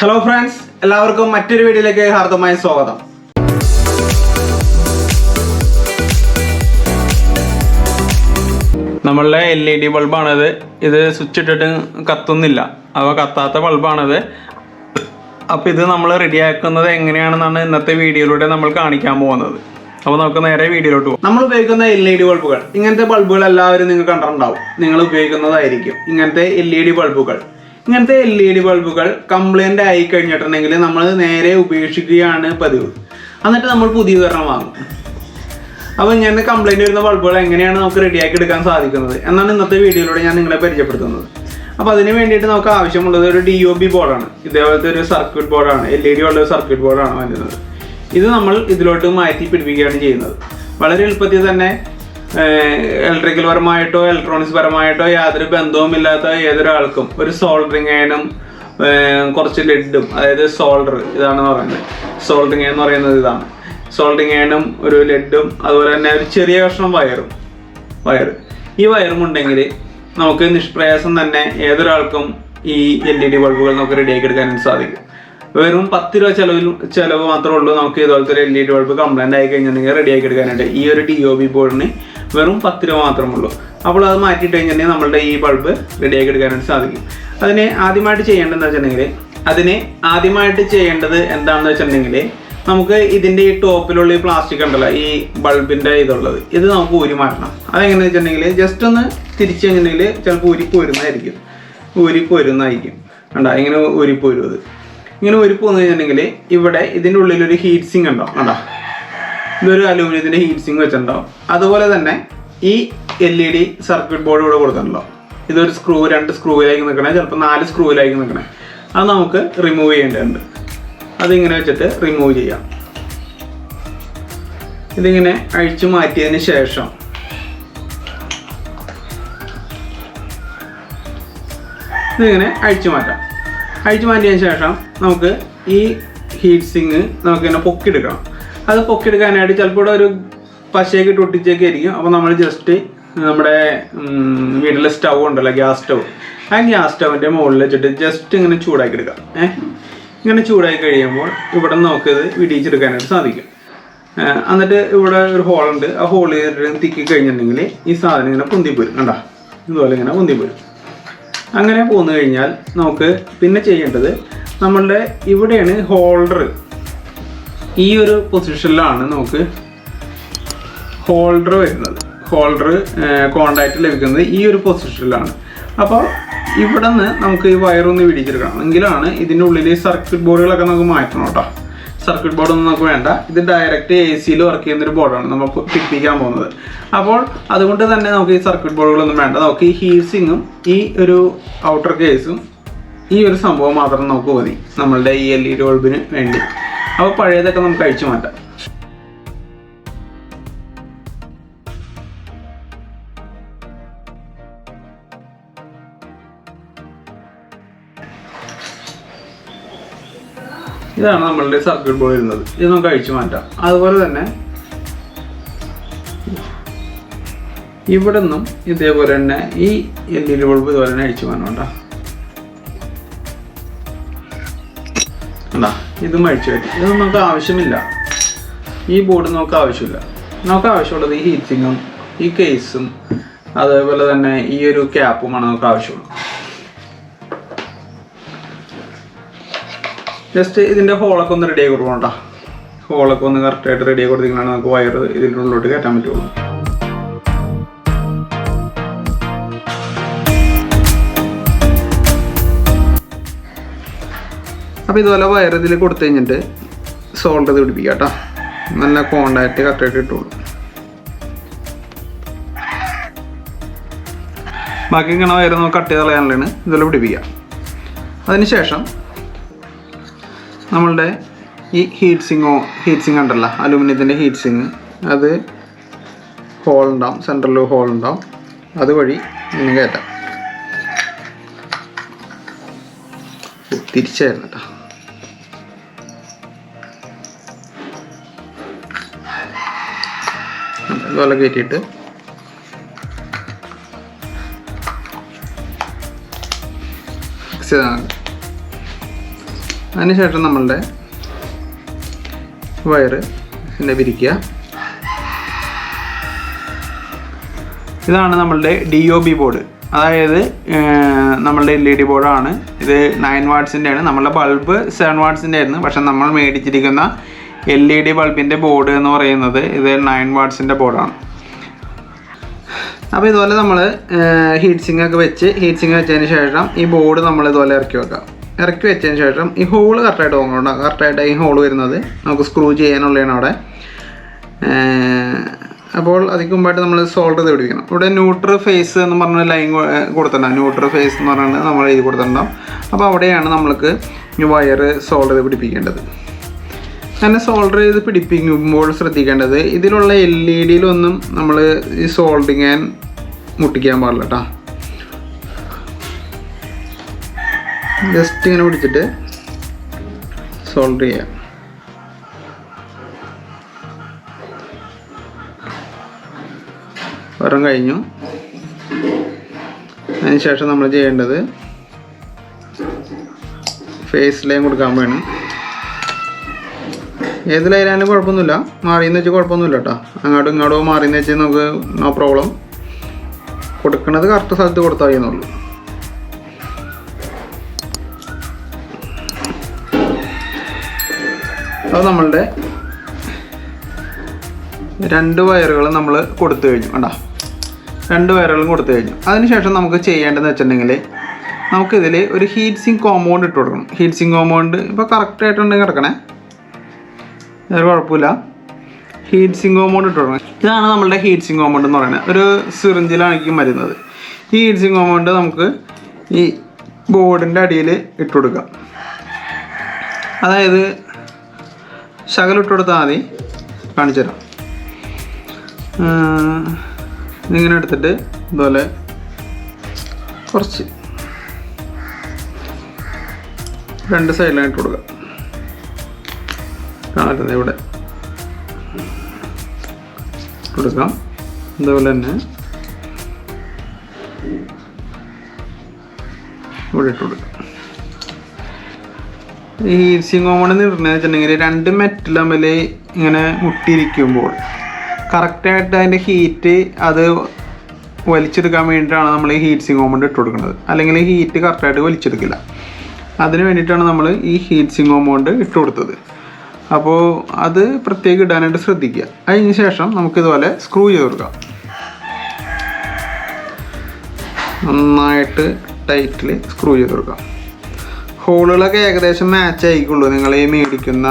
Hello friends എല്ലാവർക്കും മറ്റൊരു വീഡിയോയിലേക്ക് ഹാർദമായ സ്വാഗതം. നമ്മളുടെ എൽ ഇ ഡി ബൾബാണത്. ഇത് സ്വിച്ച് ഇട്ടിട്ട് കത്തുന്നില്ല. അപ്പോൾ കത്താത്ത ബൾബാണത്. അപ്പോൾ ഇത് നമ്മൾ റെഡിയാക്കുന്നത് എങ്ങനെയാണെന്നാണ് ഇന്നത്തെ വീഡിയോയിലൂടെ നമ്മൾ കാണിക്കാൻ പോകുന്നത്. അപ്പോൾ നമുക്ക് നേരെ വീഡിയോയിലോട്ട് പോകും നമ്മൾ ഉപയോഗിക്കുന്ന എൽ ഇ ഡി ബൾബുകൾ. ഇങ്ങനത്തെ ബൾബുകൾ എല്ലാവരും നിങ്ങൾ കണ്ടിട്ടുണ്ടാവും. നിങ്ങൾ ഉപയോഗിക്കുന്നതായിരിക്കും ഇങ്ങനത്തെ എൽ ഇ ഡി ബൾബുകൾ. ഇങ്ങനത്തെ എൽ ഇ ഡി ബൾബുകൾ കംപ്ലൈന്റ് ആയി കഴിഞ്ഞിട്ടുണ്ടെങ്കിൽ നമ്മൾ നേരെ ഉപേക്ഷിക്കുകയാണ് പതിവ്. എന്നിട്ട് നമ്മൾ പുതിയ പുതിയതൊരെണ്ണം വാങ്ങും. അപ്പോൾ ഇങ്ങനെ കംപ്ലൈന്റ് വരുന്ന ബൾബുകൾ എങ്ങനെയാണ് നമുക്ക് റെഡിയാക്കി എടുക്കാൻ സാധിക്കുന്നത് എന്നാണ് ഇന്നത്തെ വീഡിയോയിലൂടെ ഞാൻ നിങ്ങളെ പരിചയപ്പെടുത്തുന്നത്. അപ്പോൾ അതിന് വേണ്ടിയിട്ട് നമുക്ക് ആവശ്യമുള്ളത് ഒരു ഡി ഒ ബി ബോർഡാണ് ഇതേപോലത്തെ ഒരു സർക്യൂട്ട് ബോർഡാണ് എൽ ഇ ഡി ഉള്ള സർക്യൂട്ട് ബോർഡാണ് വരുന്നത് ഇത് നമ്മൾ ഇതിലോട്ട് മാറ്റി പിടിപ്പിക്കുകയാണ് ചെയ്യുന്നത്. വളരെ എളുപ്പത്തിൽ തന്നെ ഇലക്ട്രിക്കൽ പരമായിട്ടോ ഇലക്ട്രോണിക്സ് പരമായിട്ടോ യാതൊരു ബന്ധവുമില്ലാത്ത ഏതൊരാൾക്കും ഒരു സോൾഡറിങ് അയനും കുറച്ച് ലെഡും അതായത് സോൾഡർ ഇതാണ് പറയുന്നത്. സോൾഡറിങ് എന്ന് പറയുന്നത് ഇതാണ്. സോൾഡറിങ് അയനും ഒരു ലെഡും അതുപോലെ തന്നെ ഒരു ചെറിയ കഷ്ണം വയറും. വയർ ഈ വയറും ഉണ്ടെങ്കിൽ നമുക്ക് നിഷ്പ്രയാസം തന്നെ ഏതൊരാൾക്കും ഈ എൽ ഇ ഡി ബൾബുകൾ നമുക്ക് റെഡിയാക്കി എടുക്കാനായിട്ട് സാധിക്കും. വെറും പത്ത് രൂപ ചെലവിൽ ചെലവ് മാത്രമേ ഉള്ളൂ നമുക്ക് ഇതുപോലത്തെ ഒരു L E D bulb complaint ആയി കഴിഞ്ഞിട്ടുണ്ടെങ്കിൽ റെഡിയാക്കി എടുക്കാനായിട്ട് ഈ ഒരു ഡി ഒ ബി ബോർഡിന് വെറും പത്ത് രൂപ മാത്രമേ ഉള്ളൂ അപ്പോൾ അത് മാറ്റിയിട്ട് കഴിഞ്ഞിട്ടുണ്ടെങ്കിൽ നമ്മളുടെ ഈ ബൾബ് റെഡിയാക്കി എടുക്കാനായിട്ട് സാധിക്കും. അതിനെ ആദ്യമായിട്ട് ചെയ്യേണ്ടതെന്ന് വെച്ചിട്ടുണ്ടെങ്കിൽ അതിനെ ആദ്യമായിട്ട് ചെയ്യേണ്ടത് എന്താണെന്ന് വെച്ചിട്ടുണ്ടെങ്കിൽ നമുക്ക് ഇതിന്റെ ഈ ടോപ്പിലുള്ള ഈ പ്ലാസ്റ്റിക് ഉണ്ടല്ലോ ഈ ബൾബിന്റെ ഇതുള്ളത് ഇത് നമുക്ക് ഊരി മാറ്റണം. അതെങ്ങനെയാണെന്ന് വെച്ചിട്ടുണ്ടെങ്കിൽ ജസ്റ്റ് ഒന്ന് തിരിച്ചു കഴിഞ്ഞിട്ടുണ്ടെങ്കിൽ ചിലപ്പോൾ ഊരിപ്പോരുന്നതായിരിക്കും ഊരിപ്പോരുന്നതായിരിക്കും കണ്ടോ? ഇങ്ങനെ ഊരിപ്പോരും അത് ഇങ്ങനെ ഊരിപ്പോന്ന് കഴിഞ്ഞിട്ടുണ്ടെങ്കിൽ ഇവിടെ ഇതിന്റെ ഉള്ളിൽ ഒരു ഹീറ്റ് സിങ് ഉണ്ടോ? കണ്ടോ? ഇതൊരു അലൂമിനിയത്തിന്റെ ഹീറ്റ് സിങ് വെച്ചിട്ടുണ്ടാവും. അതുപോലെ തന്നെ ഈ L E D circuit board ഇവിടെ കൊടുത്തിട്ടുണ്ടാവും. ഇതൊരു സ്ക്രൂ രണ്ട് സ്ക്രൂവിലേക്ക് നിൽക്കണേ ചിലപ്പോൾ നാല് സ്ക്രൂവിലേക്ക് നിൽക്കണേ അത് നമുക്ക് റിമൂവ് ചെയ്യേണ്ടതുണ്ട്. അതിങ്ങനെ വെച്ചിട്ട് റിമൂവ് ചെയ്യാം. ഇതിങ്ങനെ അഴിച്ചു മാറ്റിയതിന് ശേഷം ഇതിങ്ങനെ അഴിച്ചു മാറ്റാം. അഴിച്ചു മാറ്റിയതിന് ശേഷം നമുക്ക് ഈ ഹീറ്റ് സിങ് നമുക്കിങ്ങനെ പൊക്കിയെടുക്കണം. അത് പൊക്കിയെടുക്കാനായിട്ട് ചിലപ്പോൾ ഒരു പശയൊക്കെ ഇട്ട് ഒട്ടിച്ചൊക്കെ ആയിരിക്കും. അപ്പോൾ നമ്മൾ ജസ്റ്റ് നമ്മുടെ വീട്ടിലെ സ്റ്റൗ ഉണ്ടല്ലോ ഗ്യാസ് സ്റ്റൗ. ആ ഗ്യാസ് സ്റ്റൗവിന്റെ മുകളിൽ വെച്ചിട്ട് ജസ്റ്റ് ഇങ്ങനെ ചൂടാക്കി എടുക്കാം ഏഹ് ഇങ്ങനെ ചൂടാക്കി കഴിയുമ്പോൾ ഇവിടെ നമുക്ക് നമുക്കിത് വിടിയിച്ചെടുക്കാനായിട്ട് സാധിക്കും. എന്നിട്ട് ഇവിടെ ഒരു ഹോളുണ്ട് ആ ഹോളിൽ തിക്കി കഴിഞ്ഞിട്ടുണ്ടെങ്കിൽ ഈ സാധനം ഇങ്ങനെ പൊന്തിപ്പോരും കണ്ട? ഇതുപോലെ ഇങ്ങനെ പൊന്തിപ്പോരും അങ്ങനെ പോന്നു കഴിഞ്ഞാൽ നമുക്ക് പിന്നെ ചെയ്യേണ്ടത് നമ്മളുടെ ഇവിടെയാണ് ഹോൾഡർ ഈ ഒരു പൊസിഷനിലാണ് നമുക്ക് ഹോൾഡർ വരുന്നത്. ഹോൾഡർ കോണ്ടാക്റ്റ് ലഭിക്കുന്നത് ഈ ഒരു പൊസിഷനിലാണ് അപ്പോൾ ഇവിടെ നിന്ന് നമുക്ക് ഈ വയറൊന്ന് പിടിച്ചെടുക്കണം. എങ്കിലാണ് ഇതിന്റെ ഉള്ളിൽ സർക്യൂട്ട് ബോർഡുകളൊക്കെ നമുക്ക് മാറ്റണം കേട്ടോ. സർക്യൂട്ട് ബോർഡൊന്നും നമുക്ക് വേണ്ട. ഇത് ഡയറക്റ്റ് എ സിയിൽ വർക്ക് ചെയ്യുന്ന ഒരു ബോർഡാണ് നമ്മൾ പിടിപ്പിക്കാൻ പോകുന്നത്. അപ്പോൾ അതുകൊണ്ട് തന്നെ നമുക്ക് ഈ സർക്യൂട്ട് ബോർഡുകളൊന്നും വേണ്ട. നമുക്ക് ഈ ഹീസിങ്ങും ഈ ഒരു ഔട്ടർ കേസും ഈ ഒരു സംഭവം മാത്രം നമുക്ക് മതി. നമ്മളുടെ ഈ എൽ ഇ ബൾബിന് വേണ്ടി. അപ്പോൾ പഴയതൊക്കെ നമുക്ക് അഴിച്ചു മാറ്റാം. ഇതാണ് നമ്മളുടെ സർക്യൂട്ട് ബോർഡ് വരുന്നത്. ഇത് നമുക്ക് അഴിച്ചു മാറ്റാം. അതുപോലെ തന്നെ ഇവിടെ നിന്നും ഇതേപോലെ തന്നെ ഈ എൽ ഇ ഡി ബൾബ് ഇതുപോലെ തന്നെ അഴിച്ചു മാറ്റണം ഇതും അഴിച്ചു വരും ഇതൊന്നും നമുക്ക് ആവശ്യമില്ല. ഈ ബോർഡ് നമുക്ക് ആവശ്യമില്ല. നമുക്ക് ആവശ്യമുള്ളത് ഈ ഹീറ്റിങ്ങും ഈ കേസും അതേപോലെ തന്നെ ഈ ഒരു ക്യാപ്പുമാണ് നമുക്ക് ആവശ്യമുള്ളത്. ജസ്റ്റ് ഇതിന്റെ ഹോളൊക്കെ ഒന്ന് റെഡി ആയി കൊടുക്കണം കേട്ടോ ഹോളൊക്കെ ഒന്ന് കറക്റ്റായിട്ട് റെഡി ആയി കൊടുത്തിങ്ങനെയാണ് നമുക്ക് വയർ ഇതിന്റെ ഉള്ളിലോട്ട് കയറ്റാൻ പറ്റുള്ളൂ. അപ്പോൾ ഇതുപോലെ വയർ ഇതിൽ കൊടുത്തു കഴിഞ്ഞിട്ട് ഇത് പിടിപ്പിക്കുക കേട്ടോ. നല്ല കോണ്ടാക്റ്റ് കറക്റ്റായിട്ട് ഇട്ടുള്ളൂ ബാക്കി ഇങ്ങനെ വയർ നമുക്ക് കട്ട് ചെയ്ത് കളയാനുള്ളതാണ്. ഇതുപോലെ പിടിപ്പിക്കുക അതിനുശേഷം നമ്മളുടെ ഈ ഹീറ്റ് സിങ്ങോ ഹീറ്റ് സിങ് ഉണ്ടല്ലോ അലൂമിനിയത്തിന്റെ ഹീറ്റ് സിങ് അത് ഹോൾ ഉണ്ടാവും സെൻട്രൽ ഹോൾ ഉണ്ടാവും. അതുവഴി ഇങ്ങനെ കയറ്റാം. തിരിച്ചായിരുന്നു കേട്ടോ. ഇതുപോലെ കയറ്റിയിട്ട്. അതിനുശേഷം നമ്മളുടെ വയറ് പിന്നെ വിരിക്കുക. ഇതാണ് നമ്മളുടെ ഡി ഒ ബി ബോർഡ് അതായത് നമ്മളുടെ എൽ ഇ ഡി ബോർഡാണ് ഇത് നയൻ വാട്ട്സിന്റെ ആണ് നമ്മളുടെ ബൾബ് സെവൻ വാട്ട്സിന്റെ ആയിരുന്നു പക്ഷെ നമ്മൾ മേടിച്ചിരിക്കുന്ന എൽ ഇ ഡി ബൾബിന്റെ ബോർഡ് എന്ന് പറയുന്നത് ഇത് നയൻ വാട്ട്സിന്റെ ബോർഡാണ് അപ്പോൾ ഇതുപോലെ നമ്മൾ ഹീറ്റ് സിങ്ക് ഒക്കെ വെച്ച് ഹീറ്റ് സിങ്ക് വെച്ചതിന് ശേഷം ഈ ബോർഡ് നമ്മൾ ഇതുപോലെ ഇറക്കി വെക്കാം ഇറക്കി വെച്ചതിന് ശേഷം ഈ ഹോൾ കറക്റ്റായിട്ട് നോക്കണം കറക്റ്റായിട്ട് ഈ ഹോൾ വരുന്നത് നമുക്ക് സ്ക്രൂ ചെയ്യാനുള്ളതാണ് അവിടെ. അപ്പോൾ അതിന് മുമ്പായിട്ട് നമ്മൾ സോൾഡർ ചെയ്ത് പിടിക്കണം ഇവിടെ ന്യൂട്രൽ ഫേസ് എന്ന് പറഞ്ഞ ലൈൻ കൊടുത്തിട്ടുണ്ടാവും ന്യൂട്രൽ ഫേസ് എന്ന് പറഞ്ഞാൽ നമ്മൾ എഴുതി കൊടുത്തിട്ടുണ്ടാവും. അപ്പോൾ അവിടെയാണ് നമ്മൾക്ക് ഈ വയർ സോൾഡർ ചെയ്ത് പിടിപ്പിക്കേണ്ടത്. അങ്ങനെ സോൾഡർ ചെയ്ത് പിടിപ്പിക്കുമ്പോൾ ശ്രദ്ധിക്കേണ്ടത് ഇതിലുള്ള എൽ ഇ ഡിയിലൊന്നും നമ്മൾ ഈ സോൾഡിങ് മുട്ടിക്കാൻ പാടില്ല കേട്ടോ ജസ്റ്റ് ഇങ്ങനെ പിടിച്ചിട്ട് സോൾഡർ ചെയ്യാം. വരം കഴിഞ്ഞു. അതിനുശേഷം നമ്മൾ ചെയ്യേണ്ടത് ഫേസ് ലൈൻ കൊടുക്കാൻ വേണം ഏത് ലൈനായാലും കുഴപ്പമൊന്നുമില്ല. മാറിയെന്ന് വെച്ചാൽ കുഴപ്പമൊന്നുമില്ല കേട്ടോ. അങ്ങോട്ടും ഇങ്ങോട്ടും മാറിയെന്ന് വെച്ചാൽ നമുക്ക് നോ പ്രോബ്ലം കൊടുക്കുന്നത് കറക്റ്റ് സ്ഥലത്ത് കൊടുത്താൽ മതിയെന്നുള്ളൂ അത് നമ്മളുടെ രണ്ട് വയറുകൾ നമ്മൾ കൊടുത്തു കഴിഞ്ഞു. കണ്ടാ? രണ്ട് വയറുകളും കൊടുത്തു കഴിഞ്ഞു. അതിനുശേഷം നമുക്ക് ചെയ്യേണ്ടതെന്ന് വെച്ചിട്ടുണ്ടെങ്കിൽ നമുക്കിതിൽ ഒരു ഹീറ്റ് സിങ്ക് കോമ്പൗണ്ട് ഇട്ട് കൊടുക്കണം. ഹീറ്റ് സിങ്ക് കോമ്പൗണ്ട് ഇപ്പോൾ കറക്റ്റ് ആയിട്ടുണ്ടെങ്കിൽ കിടക്കണേ. വേറെ കുഴപ്പമില്ല. ഹീറ്റ് സിങ് കോമ്പൗണ്ട് ഇട്ട് ഇതാണ് നമ്മളുടെ ഹീറ്റ് സിങ് കോമ്പൗണ്ട് എന്ന് പറയുന്നത്. ഒരു സിറിഞ്ചിലായിരിക്കും വരുന്നത് ഈ ഹീറ്റ് സിങ് കോമ്പൗണ്ട് നമുക്ക് ഈ ബോർഡിന്റെ അടിയിൽ ഇട്ട് കൊടുക്കാം. അതായത് ശകലം ഇട്ട് കൊടുത്താൽ മതി. കാണിച്ചു തരാം. ഇങ്ങനെ എടുത്തിട്ട് ഇതുപോലെ കുറച്ച് രണ്ട് സൈഡിലായിട്ട് കൊടുക്കാം. കാണുന്നത് ഇവിടെ. കൊടുക്കാം. അതുപോലെ തന്നെ ഇവിടെ ഇട്ട് കൊടുക്കാം. ഈ കോമൺ നിർണയം വെച്ചിട്ടുണ്ടെങ്കിൽ രണ്ട് മെറ്റൽ തമ്മിൽ ഇങ്ങനെ മുട്ടിയിരിക്കുമ്പോൾ കറക്റ്റായിട്ട് അതിന്റെ ഹീറ്റ് അത് വലിച്ചെടുക്കാൻ വേണ്ടിയിട്ടാണ് നമ്മൾ ഈ ഹീറ്റ് സിങ് കോമ്പൗണ്ട് ഇട്ട് കൊടുക്കുന്നത്. അല്ലെങ്കിൽ ഹീറ്റ് കറക്റ്റായിട്ട് വലിച്ചെടുക്കില്ല. അതിന് വേണ്ടിയിട്ടാണ് നമ്മൾ ഈ ഹീറ്റ് സിങ് കോമ്പൗണ്ട് ഇട്ട് കൊടുത്തത്. അപ്പോൾ അത് പ്രത്യേകം ഇടാനായിട്ട് ശ്രദ്ധിക്കുക. അതിന് ശേഷം നമുക്കിതുപോലെ സ്ക്രൂ ചെയ്ത് കൊടുക്കാം. നന്നായിട്ട് ടൈറ്റിൽ സ്ക്രൂ ചെയ്ത് കൊടുക്കാം. ഹോളുകളൊക്കെ ഏകദേശം മാച്ച് ആയിക്കുള്ളൂ. നിങ്ങൾ ഈ മേടിക്കുന്ന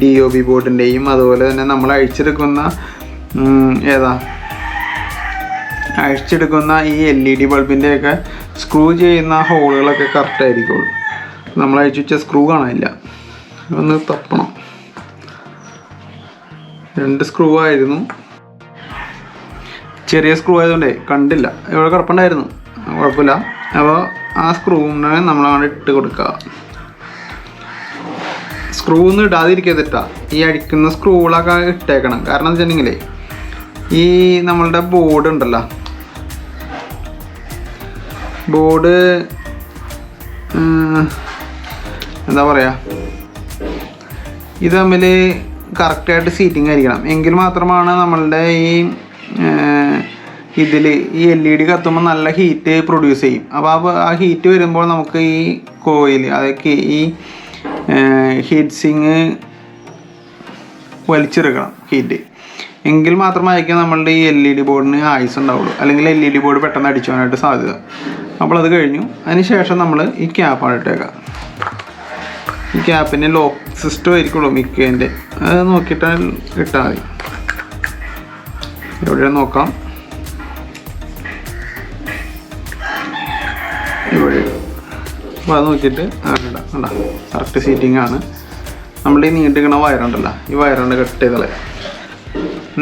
ഡി ഒ ബി ബോർഡിന്റെയും അതുപോലെ തന്നെ നമ്മൾ അഴിച്ചെടുക്കുന്ന ഏതാ? അഴിച്ചെടുക്കുന്ന ഈ എൽ ഇ ഡി ബൾബിന്റെയൊക്കെ സ്ക്രൂ ചെയ്യുന്ന ഹോളുകളൊക്കെ കറക്റ്റ് ആയിരിക്കുള്ളൂ. നമ്മൾ അഴിച്ചു വെച്ച സ്ക്രൂ കാണാനില്ല. ഒന്ന് തപ്പണം. രണ്ട് സ്ക്രൂ ആയിരുന്നു. ചെറിയ സ്ക്രൂ ആയതുകൊണ്ടേ കണ്ടില്ല. ഇവിടെ കുഴപ്പമുണ്ടായിരുന്നു കുഴപ്പമില്ല. അപ്പോൾ ആ സ്ക്രൂവിനെ നമ്മളങ്ങനെ ഇട്ട് കൊടുക്കുക. സ്ക്രൂ ഒന്നും ഇടാതിരിക്കരുതിട്ടാ ഈ അടിക്കുന്ന സ്ക്രൂകളൊക്കെ ഇട്ടേക്കണം. കാരണം എന്ന് വെച്ചിട്ടുണ്ടെങ്കിലേ ഈ നമ്മളുടെ ബോർഡ് ഉണ്ടല്ലോ. ബോർഡ് എന്താ പറയുക ഇത് തമ്മിൽ കറക്റ്റായിട്ട് സീറ്റിംഗ് ആയിരിക്കണം. എങ്കിൽ മാത്രമാണ് നമ്മളുടെ ഈ ഇതിൽ ഈ എൽ ഇ ഡി കത്തുമ്പോൾ നല്ല ഹീറ്റ് പ്രൊഡ്യൂസ് ചെയ്യും. അപ്പോൾ ആ ഹീറ്റ് വരുമ്പോൾ നമുക്ക് ഈ കോയിൽ അതൊക്കെ ഈ ഹീറ്റ് സിങ് വലിച്ചെടുക്കണം ഹീറ്റ് എങ്കിൽ മാത്രമായിരിക്കും നമ്മളുടെ ഈ എൽ ഇ ഡി ബോർഡിന് ആയുസ് ഉണ്ടാവുള്ളൂ. അല്ലെങ്കിൽ എൽ ഇ ഡി ബോർഡ് പെട്ടെന്ന് അടിച്ചു പോകാനായിട്ട് സാധ്യത. അപ്പോൾ അത് കഴിഞ്ഞു. അതിന് ശേഷം നമ്മൾ ഈ ക്യാപ്പാണ് ഇട്ടേക്കാം ഈ ക്യാപ്പിന്റെ ലോക്ക് സിസ്റ്റം ആയിരിക്കുള്ളൂ മിക്കേന്റെ അത് നോക്കിയിട്ട് കിട്ടാൽ മതി. എവിടെ നോക്കാം? ഇവിടെ. അപ്പോൾ അത് നോക്കിയിട്ട് അങ്ങനെ ഇടാം കറക്റ്റ് സീറ്റിംഗ് ആണ്. നമ്മുടെ ഈ നീണ്ടിരിക്കുന്ന വയറുണ്ടല്ലോ ഈ വയറുണ്ട് കട്ട് ചെയ്തത്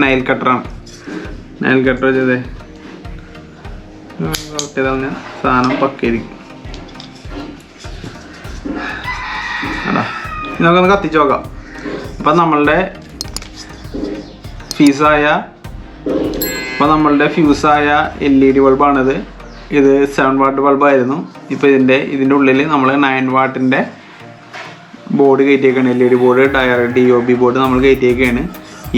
നൈൽ കട്ടറാണ് നൈൽ കട്ടർ ചെയ്തേ കട്ട് ചെയ്താൽ ഞാൻ സാധനം പക്കയിരിക്കും. നമുക്കൊന്ന് കത്തിച്ച് നോക്കാം. അപ്പം നമ്മളുടെ ഫീസായ അപ്പോൾ നമ്മളുടെ ഫ്യൂസായ എൽ ഇ ഡി ബൾബാണിത് ഇത് സെവൻ വാട്ട് ബൾബായിരുന്നു ഇപ്പോൾ ഇതിന്റെ ഇതിന്റെ ഉള്ളിൽ നമ്മൾ നയൻ വാട്ടിന്റെ ബോർഡ് കയറ്റിയേക്കാണ്. എൽ ഇ ഡി ബോർഡ് ടയർ ഡി ഒ ബി ബോർഡ് നമ്മൾ കയറ്റിയേക്കാണ്.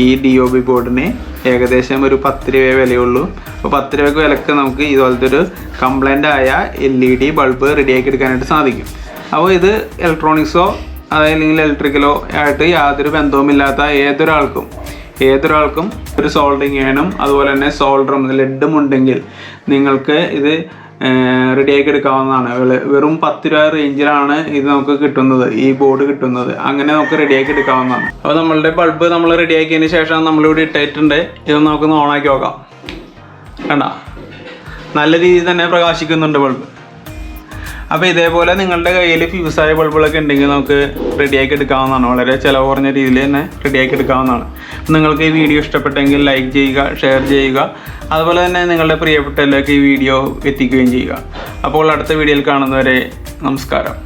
ഈ ഡി ഒ ബി ബോർഡിന് ഏകദേശം ഒരു പത്ത് രൂപയെ വിലയുള്ളൂ. അപ്പോൾ പത്ത് രൂപയ്ക്ക് വിലക്ക് നമുക്ക് ഇതുപോലത്തെ ഒരു കംപ്ലൈന്റ് ആയ എൽ ഇ ഡി ബൾബ് റെഡിയാക്കി എടുക്കാനായിട്ട് സാധിക്കും. അപ്പോൾ ഇത് ഇലക്ട്രോണിക്സോ അതല്ലെങ്കിൽ ഇലക്ട്രിക്കലോ ആയിട്ട് യാതൊരു ബന്ധവുമില്ലാത്ത ഏതൊരാൾക്കും ഏതൊരാൾക്കും ഒരു സോൾഡിങ് ചെയ്യാനും അതുപോലെ തന്നെ സോൾഡറും ലെഡും ഉണ്ടെങ്കിൽ നിങ്ങൾക്ക് ഇത് റെഡിയാക്കി എടുക്കാവുന്നതാണ്. വെറും പത്ത് രൂപ റേഞ്ചിലാണ് ഇത് നമുക്ക് കിട്ടുന്നത് ഈ ബോർഡ് കിട്ടുന്നത്. അങ്ങനെ നമുക്ക് റെഡിയാക്കി എടുക്കാവുന്നതാണ്. അപ്പോൾ നമ്മളുടെ ബൾബ് നമ്മൾ റെഡിയാക്കിയതിന് ശേഷം നമ്മളിവിടെ ഇട്ടിട്ടുണ്ട്. ഇത് നമുക്കൊന്ന് ഓണാക്കി നോക്കാം. കണ്ട? നല്ല രീതിയിൽ തന്നെ പ്രകാശിക്കുന്നുണ്ട് ബൾബ് അപ്പോൾ ഇതേപോലെ നിങ്ങളുടെ കയ്യിൽ ഫ്യൂസായ ബൾബുകളൊക്കെ ഉണ്ടെങ്കിൽ നമുക്ക് റെഡിയാക്കി എടുക്കാവുന്നതാണ്. വളരെ ചിലവ് കുറഞ്ഞ രീതിയിൽ തന്നെ റെഡിയാക്കി എടുക്കാവുന്നതാണ്. നിങ്ങൾക്ക് ഈ വീഡിയോ ഇഷ്ടപ്പെട്ടെങ്കിൽ ലൈക്ക് ചെയ്യുക ഷെയർ ചെയ്യുക. അതുപോലെ തന്നെ നിങ്ങളുടെ പ്രിയപ്പെട്ടവരിലേക്ക് ഈ വീഡിയോ എത്തിക്കുകയും ചെയ്യുക. അപ്പോൾ അടുത്ത വീഡിയോയിൽ കാണുന്നവരെ നമസ്കാരം.